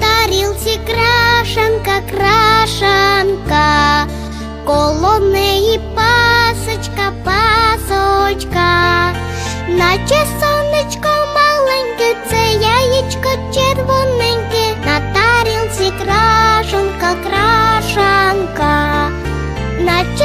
тарілці крашенка, крашанка, коло неї пасочка, пасочка, наче сонечко маленьке, це яєчко червоненьке, на тарілці крашенка, крашанка, наче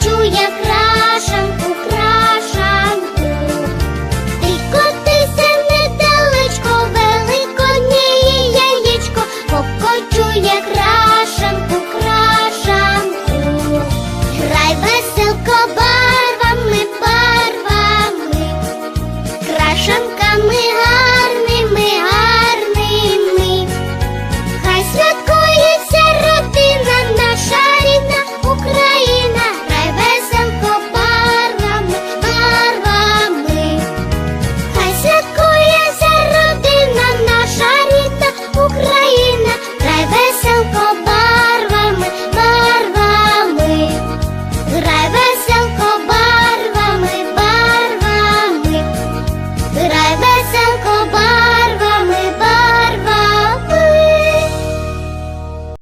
хочу я крашанку, крашанку, ти котися недалечко, великодніє яєчко, покочу я крашанку.